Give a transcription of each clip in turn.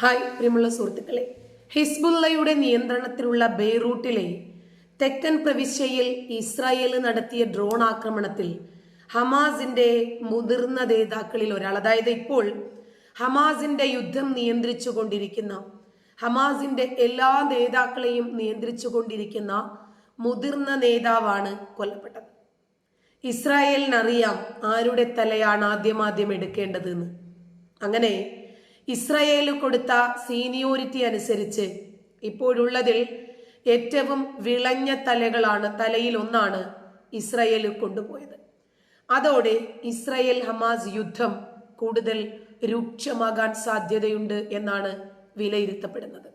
Hi പ്രിയമുള്ള സുഹൃത്തുക്കളെ. ഹിസ്ബുള്ളയുടെ നിയന്ത്രണത്തിലുള്ള ബെയ്റൂട്ടിലെ തെക്കൻ പ്രവിശ്യയിൽ ഇസ്രായേൽ നടത്തിയ ഡ്രോൺ ആക്രമണത്തിൽ ഹമാസിന്റെ മുതിർന്ന നേതാക്കളിൽ ഒരാൾ അതായത് ഇപ്പോൾ ഹമാസിന്റെ യുദ്ധം നിയന്ത്രിച്ചു കൊണ്ടിരിക്കുന്ന ഹമാസിന്റെ എല്ലാ നേതാക്കളെയും നിയന്ത്രിച്ചു കൊണ്ടിരിക്കുന്ന മുതിർന്ന നേതാവാണ് കൊല്ലപ്പെട്ടത്. ഇസ്രായേലിനറിയാം ആരുടെ തലയാണ് ആദ്യമാദ്യം എടുക്കേണ്ടതെന്ന്. അങ്ങനെ ഇസ്രായേൽ കൊടുത്ത സീനിയോരിറ്റി അനുസരിച്ച് ഇപ്പോഴുള്ളതിൽ ഏറ്റവും വിളഞ്ഞ തലകളാണ് തലയിൽ ഒന്നാണ് ഇസ്രയേൽ കൊണ്ടുപോയത്. അതോടെ ഇസ്രയേൽ ഹമാസ് യുദ്ധം കൂടുതൽ രൂക്ഷമാകാൻ സാധ്യതയുണ്ട് എന്നാണ് വിലയിരുത്തപ്പെടുന്നത്.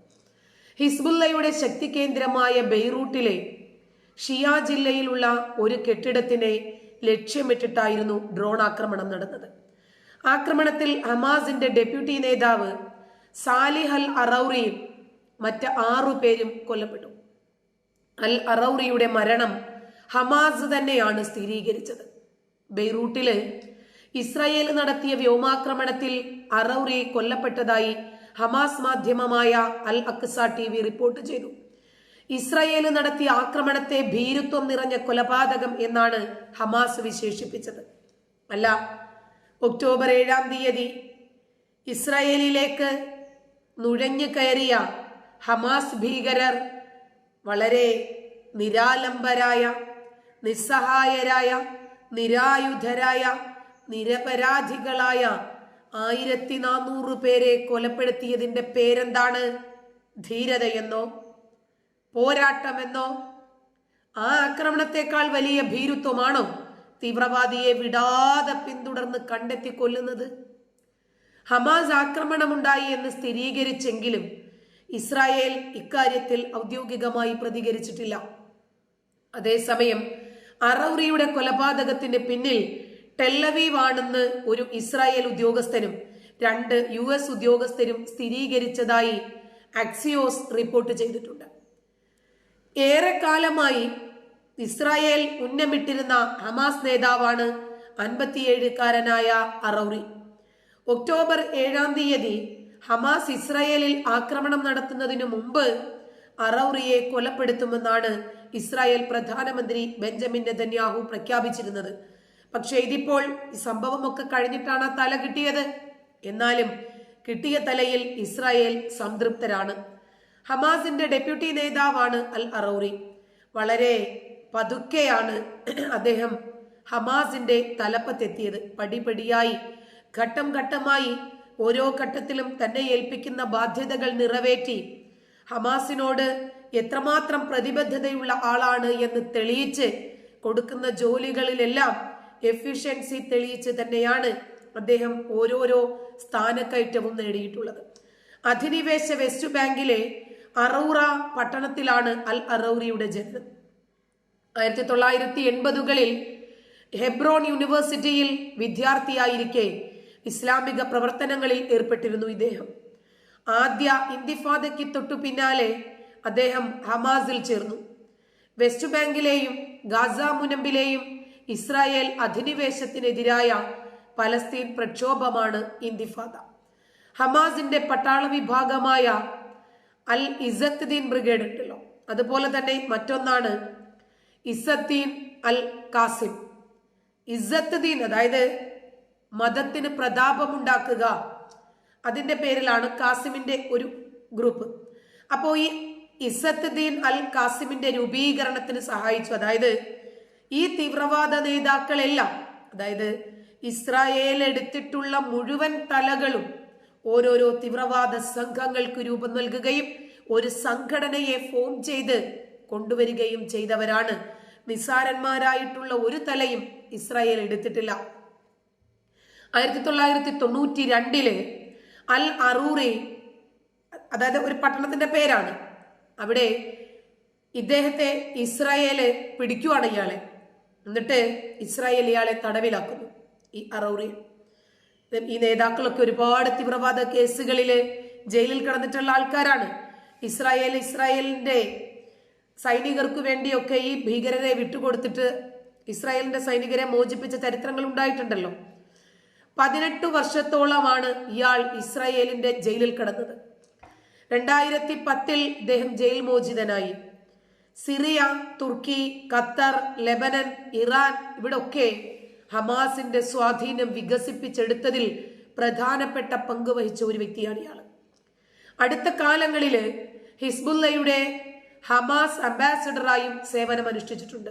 ഹിസ്ബുല്ലയുടെ ശക്തി കേന്ദ്രമായ ബെയ്റൂട്ടിലെ ഷിയ ജില്ലയിലുള്ള ഒരു കെട്ടിടത്തിനെ ലക്ഷ്യമിട്ടിട്ടായിരുന്നു ഡ്രോൺ ആക്രമണം നടന്നത്. ആക്രമണത്തിൽ ഹമാസിന്റെ ഡെപ്യൂട്ടി നേതാവ് സാലിഹ് അൽ അറൌറിയും മറ്റ് ആറു പേരും കൊല്ലപ്പെട്ടു. അൽ അറൌറിയുടെ മരണം ഹമാസ് തന്നെയാണ് സ്ഥിരീകരിച്ചത്. ബെയ്റൂട്ടിൽ ഇസ്രായേൽ നടത്തിയ വ്യോമാക്രമണത്തിൽ അറൌറി കൊല്ലപ്പെട്ടതായി ഹമാസ് മാധ്യമമായ Al Aqsa T V report ചെയ്തു. ഇസ്രായേൽ നടത്തിയ ആക്രമണത്തെ ഭീരുത്വം നിറഞ്ഞ കൊലപാതകം എന്നാണ് ഹമാസ് വിശേഷിപ്പിച്ചത്. അല്ല ഒക്ടോബർ ഏഴാം തീയതി ഇസ്രായേലിലേക്ക് നുഴഞ്ഞു കയറിയ ഹമാസ് ഭീകരർ വളരെ നിരാലംബരായ നിസ്സഹായരായ നിരായുധരായ നിരപരാധികളായ ആയിരത്തി നാനൂറ് പേരെ കൊലപ്പെടുത്തിയതിന്റെ പേരെന്താണ്? ധീരതയെന്നോ പോരാട്ടമെന്നോ? ആ ആക്രമണത്തെക്കാൾ വലിയ ഭീരുത്വമാണോ? തീവ്രവാദിയെ വിടാതെ പിന്തുടർന്ന് കണ്ടെത്തി കൊല്ലുന്നത്? ഹമാസ് ആക്രമണമുണ്ടായി എന്ന് സ്ഥിരീകരിച്ചെങ്കിലും ഇസ്രായേൽ ഇക്കാര്യത്തിൽ ഔദ്യോഗികമായി പ്രതികരിച്ചിട്ടില്ല. അതേസമയം അറൌറിയുടെ കൊലപാതകത്തിന് പിന്നിൽ ടെല്ലവീവ് ആണെന്ന് ഒരു ഇസ്രായേൽ ഉദ്യോഗസ്ഥനും രണ്ട് യു എസ് ഉദ്യോഗസ്ഥരും സ്ഥിരീകരിച്ചതായി അക്സിയോസ് റിപ്പോർട്ട് ചെയ്തിട്ടുണ്ട്. ഏറെക്കാലമായി ഇസ്രായേൽ ഉന്നമിട്ടിരുന്ന ഹമാസ് നേതാവാണ് അൻപത്തിയേഴുകാരനായ അറൌറി. ഒക്ടോബർ ഏഴാം തീയതി ഹമാസ് ഇസ്രായേലിൽ ആക്രമണം നടത്തുന്നതിനു മുമ്പ് അറൌറിയെ കൊലപ്പെടുത്തുമെന്നാണ് ഇസ്രായേൽ പ്രധാനമന്ത്രി ബെഞ്ചമിൻ നെതന്യാഹു പ്രഖ്യാപിച്ചിരുന്നത്. പക്ഷേ ഇതിപ്പോൾ ഈ സംഭവമൊക്കെ കഴിഞ്ഞിട്ടാണ് തല കിട്ടിയത്. എന്നാലും കിട്ടിയ തലയിൽ ഇസ്രായേൽ സംതൃപ്തരാണ്. ഹമാസിന്റെ ഡെപ്യൂട്ടി നേതാവാണ് അൽ അറൌറി. വളരെ പതുക്കെയാണ് അദ്ദേഹം ഹമാസിന്റെ തലപ്പത്തെത്തിയത്. പടിപടിയായി ഘട്ടം ഘട്ടമായി ഓരോ ഘട്ടത്തിലും തന്നെ ഏൽപ്പിക്കുന്ന ബാധ്യതകൾ നിറവേറ്റി. ഹമാസിനോട് എത്രമാത്രം പ്രതിബദ്ധതയുള്ള ആളാണ് എന്ന് തെളിയിച്ച് കൊടുക്കുന്ന ജോലികളിലെല്ലാം എഫിഷ്യൻസി തെളിയിച്ച് തന്നെയാണ് അദ്ദേഹം ഓരോരോ സ്ഥാനക്കയറ്റവും നേടിയിട്ടുള്ളത്. അധിനിവേശ വെസ്റ്റ് ബാങ്കിലെ അറൂറ പട്ടണത്തിലാണ് അൽ അറൌറിയുടെ ജനനം. ആയിരത്തി തൊള്ളായിരത്തി എൺപതുകളിൽ ഹെബ്രോൺ യൂണിവേഴ്സിറ്റിയിൽ വിദ്യാർത്ഥിയായിരിക്കെ ഇസ്ലാമിക പ്രവർത്തനങ്ങളിൽ ഏർപ്പെട്ടിരുന്നു ഇദ്ദേഹം. ആദ്യ ഇന്തിഫാദയ്ക്ക് തൊട്ടു പിന്നാലെ അദ്ദേഹം ഹമാസിൽ ചേർന്നു. വെസ്റ്റ് ബാങ്കിലെയും ഗാസ മുനമ്പിലെയും ഇസ്രായേൽ അധിനിവേശത്തിനെതിരായ പലസ്തീൻ പ്രക്ഷോഭമാണ് ഇന്തിഫാദ. ഹമാസിന്റെ പട്ടാള വിഭാഗമായ അൽ ഇസത്തുദ്ദീൻ ബ്രിഗേഡ് ഉണ്ടല്ലോ. അതുപോലെ തന്നെ മറ്റൊന്നാണ് ഇസദ്ദീൻ അൽ കാസിം. ഇസത്തുദ്ദീൻ അതായത് മതത്തിന് പ്രതാപമുണ്ടാക്കുക. അതിന്റെ പേരിലാണ് കാസിമിന്റെ ഒരു ഗ്രൂപ്പ്. അപ്പോൾ ഈ ഇസത്തുദ്ദീൻ അൽ കാസിമിന്റെ രൂപീകരണത്തിന് സഹായിച്ചു. അതായത് ഈ തീവ്രവാദ നേതാക്കളെല്ലാം അതായത് ഇസ്രായേൽ എടുത്തിട്ടുള്ള മുഴുവൻ തലകളും ഓരോരോ തീവ്രവാദ സംഘങ്ങൾക്ക് രൂപം നൽകുകയും ഒരു സംഘടനയെ ഫോം ചെയ്ത് കൊണ്ടുവരികയും ചെയ്തവരാണ് നിസാരന്മാരായിട്ടുള്ള ഒരു തലയും ഇസ്രായേൽ എടുത്തിട്ടില്ല. ആയിരത്തി തൊള്ളായിരത്തി തൊണ്ണൂറ്റി രണ്ടിൽ അൽ അറൂറി അതായത് ഒരു പട്ടണത്തിന്റെ പേരാണ്. അവിടെ ഇദ്ദേഹത്തെ ഇസ്രായേൽ പിടിക്കുവാണ് ഇയാളെ. എന്നിട്ട് ഇസ്രായേൽ ഇയാളെ തടവിലാക്കുന്നു ഈ അറൗറി. ഈ നേതാക്കളൊക്കെ ഒരുപാട് തീവ്രവാദ കേസുകളിൽ ജയിലിൽ കിടന്നിട്ടുള്ള ആൾക്കാരാണ്. ഇസ്രായേൽ ഇസ്രായേലിന്റെ സൈനികർക്ക് വേണ്ടിയൊക്കെ ഈ ഭീകരരെ വിട്ടുകൊടുത്തിട്ട് ഇസ്രായേലിന്റെ സൈനികരെ മോചിപ്പിച്ച ചരിത്രങ്ങൾ ഉണ്ടായിട്ടുണ്ടല്ലോ. പതിനെട്ട് വർഷത്തോളമാണ് ഇയാൾ ഇസ്രായേലിന്റെ ജയിലിൽ കിടന്നത്. രണ്ടായിരത്തി പത്തിൽ ഇദ്ദേഹം jail മോചിതനായി. Syria Turkey Qatar Lebanon Iran ഇവിടൊക്കെ ഹമാസിന്റെ സ്വാധീനം വികസിപ്പിച്ചെടുത്തതിൽ പ്രധാനപ്പെട്ട പങ്ക് വഹിച്ച ഒരു വ്യക്തിയാണ് ഇയാൾ. അടുത്ത കാലങ്ങളിൽ ഹിസ്ബുല്ലയുടെ ഹമാസ് അംബാസഡറായും സേവനമനുഷ്ഠിച്ചിട്ടുണ്ട്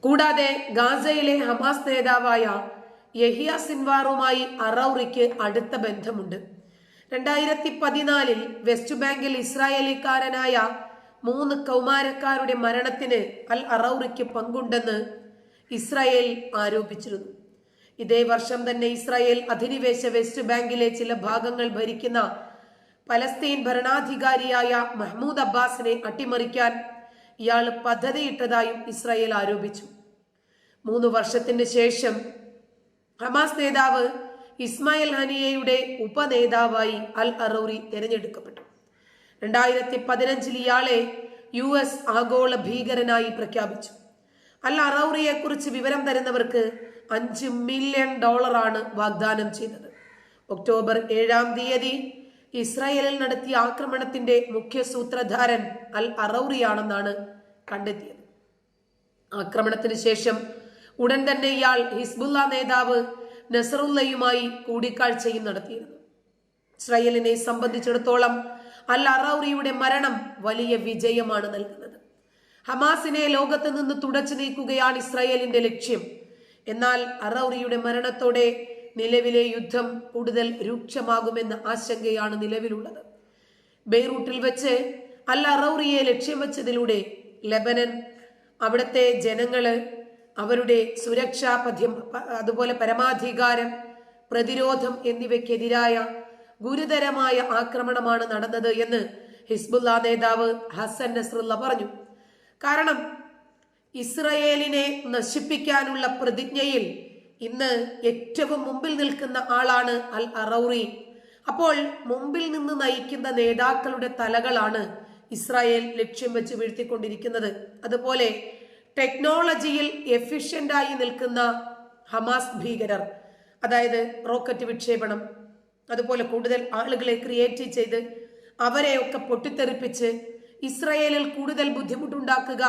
കൂടാതെ ഗാസയിലെ ഹമാസ് നേതാവായ യഹിയ സിൻവാറുമായി അറൌറിക്ക് അടുത്ത ബന്ധമുണ്ട്. രണ്ടായിരത്തി പതിനാലിൽ വെസ്റ്റ് ബാങ്കിൽ ഇസ്രായേലിക്കാരനായ മൂന്ന് കൗമാരക്കാരുടെ മരണത്തിന് അൽ അറൌറിക്ക് പങ്കുണ്ടെന്ന് ഇസ്രായേൽ ആരോപിച്ചിരുന്നു. ഇതേ വർഷം തന്നെ ഇസ്രായേൽ അധിനിവേശ വെസ്റ്റ് ബാങ്കിലെ ചില ഭാഗങ്ങൾ ഭരിക്കുന്ന പലസ്തീൻ ഭരണാധികാരിയായ മഹ്മൂദ് അബ്ബാസിനെ അട്ടിമറിക്കാൻ ഇയാൾ പദ്ധതിയിട്ടതായും ഇസ്രായേൽ ആരോപിച്ചു. മൂന്ന് വർഷത്തിന് ശേഷം ഹമാസ് നേതാവ് ഇസ്മായിൽ ഹനിയയുടെ ഉപനേതാവായി അൽ അറൂറി തിരഞ്ഞെടുക്കപ്പെട്ടു. രണ്ടായിരത്തി പതിനഞ്ചിൽ ഇയാളെ യു എസ് ആഗോള ഭീകരനായി പ്രഖ്യാപിച്ചു. അൽ അറൌറിയെ കുറിച്ച് വിവരം തരുന്നവർക്ക് അഞ്ച് മില്യൺ ഡോളറാണ് വാഗ്ദാനം ചെയ്തത്. ഒക്ടോബർ ഏഴാം തീയതി ഇസ്രായേലിൽ നടത്തിയ ആക്രമണത്തിന്റെ മുഖ്യ സൂത്രധാരൻ അൽ അറൌറിയാണെന്നാണ് കണ്ടെത്തിയത്. ആക്രമണത്തിന് ശേഷം ഉടൻ തന്നെ ഇയാൾ ഹിസ്ബുല്ല നേതാവ് നസറുല്ലയുമായി കൂടിക്കാഴ്ചയും നടത്തിയിരുന്നു. ഇസ്രായേലിനെ സംബന്ധിച്ചിടത്തോളം അൽ അറൌറിയുടെ മരണം വലിയ വിജയമാണ് നൽകുന്നത്. ഹമാസിനെ ലോകത്ത് നിന്ന് തുടച്ചു നീക്കുകയാണ് ഇസ്രായേലിന്റെ ലക്ഷ്യം. എന്നാൽ അറൌറിയുടെ മരണത്തോടെ നിലവിലെ യുദ്ധം കൂടുതൽ രൂക്ഷമാകുമെന്ന ആശങ്കയാണ് നിലവിലുള്ളത്. ബെയ്റൂട്ടിൽ വെച്ച് അൽ അറൌറിയെ ലക്ഷ്യം വെച്ചതിലൂടെ ലബനൻ അവിടുത്തെ ജനങ്ങൾ അവരുടെ സുരക്ഷാ പദ്യം അതുപോലെ പരമാധികാരം പ്രതിരോധം എന്നിവയ്ക്കെതിരായ ഗുരുതരമായ ആക്രമണമാണ് നടന്നത് എന്ന് ഹിസ്ബുല്ല നേതാവ് ഹസൻ നസ്രുല്ല പറഞ്ഞു. കാരണം ഇസ്രയേലിനെ നശിപ്പിക്കാനുള്ള പ്രതിജ്ഞയിൽ ഇന്ന് ഏറ്റവും മുമ്പിൽ നിൽക്കുന്ന ആളാണ് അൽ അറൌറി അപ്പോൾ മുമ്പിൽ നിന്ന് നയിക്കുന്ന നേതാക്കളുടെ തലകളാണ് ഇസ്രായേൽ ലക്ഷ്യം വെച്ച് വീഴ്ത്തിക്കൊണ്ടിരിക്കുന്നത്. അതുപോലെ ടെക്നോളജിയിൽ എഫിഷ്യന്റായി നിൽക്കുന്ന ഹമാസ് ഭീകരർ അതായത് റോക്കറ്റ് വിക്ഷേപണം അതുപോലെ കൂടുതൽ ആളുകളെ ക്രിയേറ്റ് ചെയ്ത് അവരെയൊക്കെ പൊട്ടിത്തെറിപ്പിച്ച് ഇസ്രയേലിൽ കൂടുതൽ ബുദ്ധിമുട്ടുണ്ടാക്കുക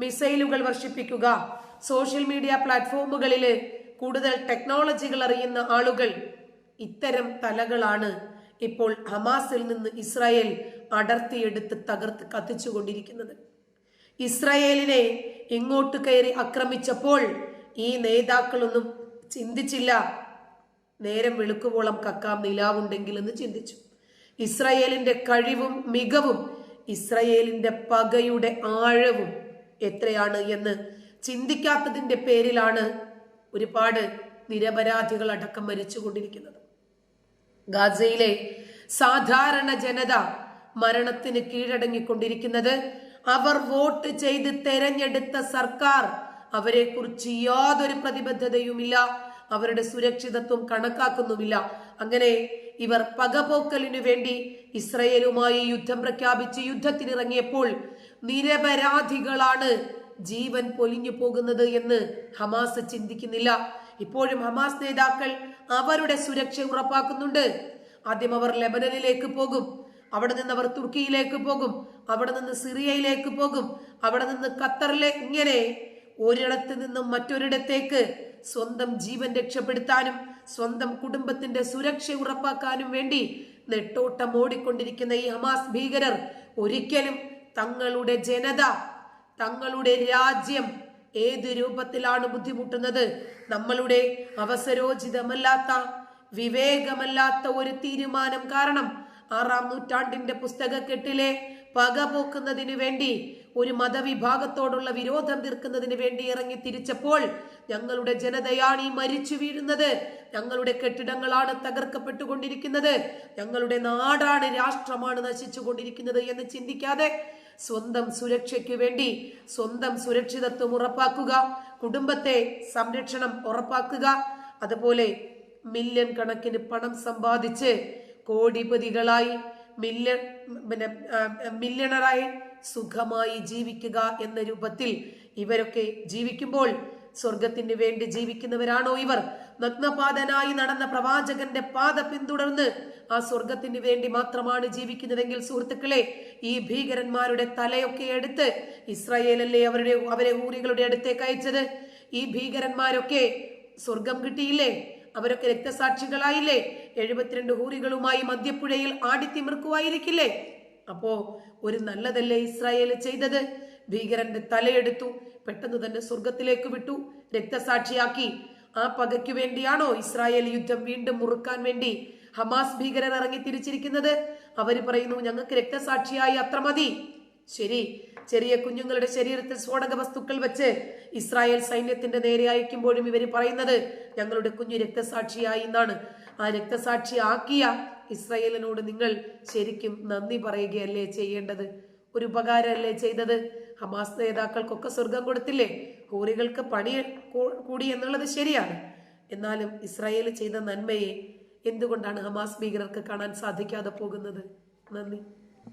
മിസൈലുകൾ വർഷിപ്പിക്കുക സോഷ്യൽ മീഡിയ പ്ലാറ്റ്ഫോമുകളിൽ കൂടുതൽ ടെക്നോളജികൾ അറിയുന്ന ആളുകൾ ഇത്തരം തലകളാണ് ഇപ്പോൾ ഹമാസിൽ നിന്ന് ഇസ്രായേൽ അടർത്തിയെടുത്ത് തകർത്ത് കത്തിച്ചുകൊണ്ടിരിക്കുന്നത്. ഇസ്രായേലിനെ ഇങ്ങോട്ട് കയറി ആക്രമിച്ചപ്പോൾ ഈ നേതാക്കളൊന്നും ചിന്തിച്ചില്ല. നേരം വെളുക്കുവോളം കക്കാം നിലാവുണ്ടെങ്കിൽ എന്ന് ചിന്തിച്ചു. ഇസ്രായേലിന്റെ കഴിവും മികവും ഇസ്രായേലിന്റെ പകയുടെ ആഴവും എത്രയാണ് എന്ന് ചിന്തിക്കാത്തതിന്റെ പേരിലാണ് ഒരുപാട് നിരപരാധികൾ അടക്കം മരിച്ചുകൊണ്ടിരിക്കുന്നത്. ഗാസയിലെ സാധാരണ ജനത മരണത്തിന് കീഴടങ്ങിക്കൊണ്ടിരിക്കുന്നത് അവർ വോട്ട് ചെയ്ത് തെരഞ്ഞെടുത്ത സർക്കാർ. അവരെ കുറിച്ച് യാതൊരു പ്രതിബദ്ധതയുമില്ല. അവരുടെ സുരക്ഷിതത്വം കണക്കാക്കുന്നുമില്ല. അങ്ങനെ ഇവർ പകപോക്കലിനു വേണ്ടി ഇസ്രയേലുമായി യുദ്ധം പ്രഖ്യാപിച്ച് യുദ്ധത്തിനിറങ്ങിയപ്പോൾ നിരപരാധികളാണ് ജീവൻ പൊലിഞ്ഞു പോകുന്നത് എന്ന് ഹമാസ് ചിന്തിക്കുന്നില്ല. ഇപ്പോഴും ഹമാസ് നേതാക്കൾ അവരുടെ സുരക്ഷ ഉറപ്പാക്കുന്നുണ്ട്. ആദ്യം അവർ ലെബനനിലേക്ക് പോകും. അവിടെ നിന്ന് അവർ തുർക്കിയിലേക്ക് പോകും. അവിടെ നിന്ന് സിറിയയിലേക്ക് പോകും. അവിടെ നിന്ന് ഖത്തറിലെ ഇങ്ങനെ ഒരിടത്ത് നിന്നും മറ്റൊരിടത്തേക്ക് സ്വന്തം ജീവൻ രക്ഷപ്പെടുത്താനും സ്വന്തം കുടുംബത്തിന്റെ സുരക്ഷ ഉറപ്പാക്കാനും വേണ്ടി നെട്ടോട്ടം ഓടിക്കൊണ്ടിരിക്കുന്ന ഈ ഹമാസ് ഭീകരർ ഒരിക്കലും തങ്ങളുടെ ജനത തങ്ങളുടെ രാജ്യം ഏത് രൂപത്തിലാണ് ബുദ്ധിമുട്ടുന്നത്? നമ്മളുടെ അവസരോചിതമല്ലാത്ത വിവേകമല്ലാത്ത ഒരു തീരുമാനം കാരണം ആറാം നൂറ്റാണ്ടിന്റെ പുസ്തകക്കെട്ടിലെ പകപോക്കുന്നതിന് വേണ്ടി ഒരു മതവിഭാഗത്തോടുള്ള വിരോധം തീർക്കുന്നതിന് വേണ്ടി ഇറങ്ങി തിരിച്ചപ്പോൾ ഞങ്ങളുടെ ജനതയാണ് ഈ മരിച്ചു വീഴുന്നത്. ഞങ്ങളുടെ കെട്ടിടങ്ങളാണ് തകർക്കപ്പെട്ടുകൊണ്ടിരിക്കുന്നത്. ഞങ്ങളുടെ നാടാണ് രാഷ്ട്രമാണ് നശിച്ചു നശിച്ചുകൊണ്ടിരിക്കുന്നത് എന്ന് ചിന്തിക്കാതെ സ്വന്തം സുരക്ഷയ്ക്ക് വേണ്ടി സ്വന്തം സുരക്ഷിതത്വം ഉറപ്പാക്കുക കുടുംബത്തെ സംരക്ഷണം ഉറപ്പാക്കുക അതുപോലെ മില്യൺ കണക്കിന് പണം സമ്പാദിച്ച് കോടിപതികളായി മില്യൺ പിന്നെ മില്യണറായി സുഖമായി ജീവിക്കുക എന്ന രൂപത്തിൽ ഇവരൊക്കെ ജീവിക്കുമ്പോൾ സ്വർഗത്തിന് വേണ്ടി ജീവിക്കുന്നവരാണോ ഇവർ? നഗ്നപാതനായി നടന്ന പ്രവാചകന്റെ പാത പിന്തുടർന്ന് ആ സ്വർഗത്തിന് വേണ്ടി മാത്രമാണ് ജീവിക്കുന്നതെങ്കിൽ സുഹൃത്തുക്കളെ ഈ ഭീകരന്മാരുടെ തലയൊക്കെ എടുത്ത് ഇസ്രായേലല്ലേ അവരുടെ അവരെ ഊരികളുടെ അടുത്തേക്ക് അയച്ചത്? ഈ ഭീകരന്മാരൊക്കെ സ്വർഗം കിട്ടിയില്ലേ? അവരൊക്കെ രക്തസാക്ഷികളായില്ലേ? എഴുപത്തിരണ്ട് ഹൂറികളുമായി മദ്യപ്പുഴയിൽ ആടിത്തിമിർക്കുവായിരിക്കില്ലേ? അപ്പോ ഒരു നല്ലതല്ലേ ഇസ്രായേൽ ചെയ്തത്? ഭീകരന്റെ തലയെടുത്തു പെട്ടെന്ന് തന്നെ സ്വർഗത്തിലേക്ക് വിട്ടു. രക്തസാക്ഷിയാക്കി. ആ പകയ്ക്ക് വേണ്ടിയാണോ ഇസ്രായേൽ യുദ്ധം വീണ്ടും മുറുക്കാൻ വേണ്ടി ഹമാസ് ഭീകരർ ഇറങ്ങി തിരിച്ചിരിക്കുന്നത്? അവർ പറയുന്നു ഞങ്ങൾക്ക് രക്തസാക്ഷിയായി അത്ര മതി. ശരി. ചെറിയ കുഞ്ഞുങ്ങളുടെ ശരീരത്തിൽ സ്ഫോടക വസ്തുക്കൾ വെച്ച് ഇസ്രായേൽ സൈന്യത്തിന്റെ നേരെ അയക്കുമ്പോഴും ഇവർ പറയുന്നത് ഞങ്ങളുടെ കുഞ്ഞു രക്തസാക്ഷിയായി എന്നാണ്. ആ രക്തസാക്ഷി ആക്കിയ ഇസ്രായേലിനോട് നിങ്ങൾ ശരിക്കും നന്ദി പറയുകയല്ലേ ചെയ്യേണ്ടത്? ഒരു ഉപകാരമല്ലേ ചെയ്തത്? ഹമാസ് നേതാക്കൾക്കൊക്കെ സ്വർഗം കൊടുത്തില്ലേ? ഹൂറികൾക്ക് പണി കൂടി എന്നുള്ളത് ശരിയാണ്. എന്നാലും ഇസ്രായേൽ ചെയ്ത നന്മയെ എന്തുകൊണ്ടാണ് ഹമാസ് ഭീകരർക്ക് കാണാൻ സാധിക്കാതെ പോകുന്നത്? നന്ദി.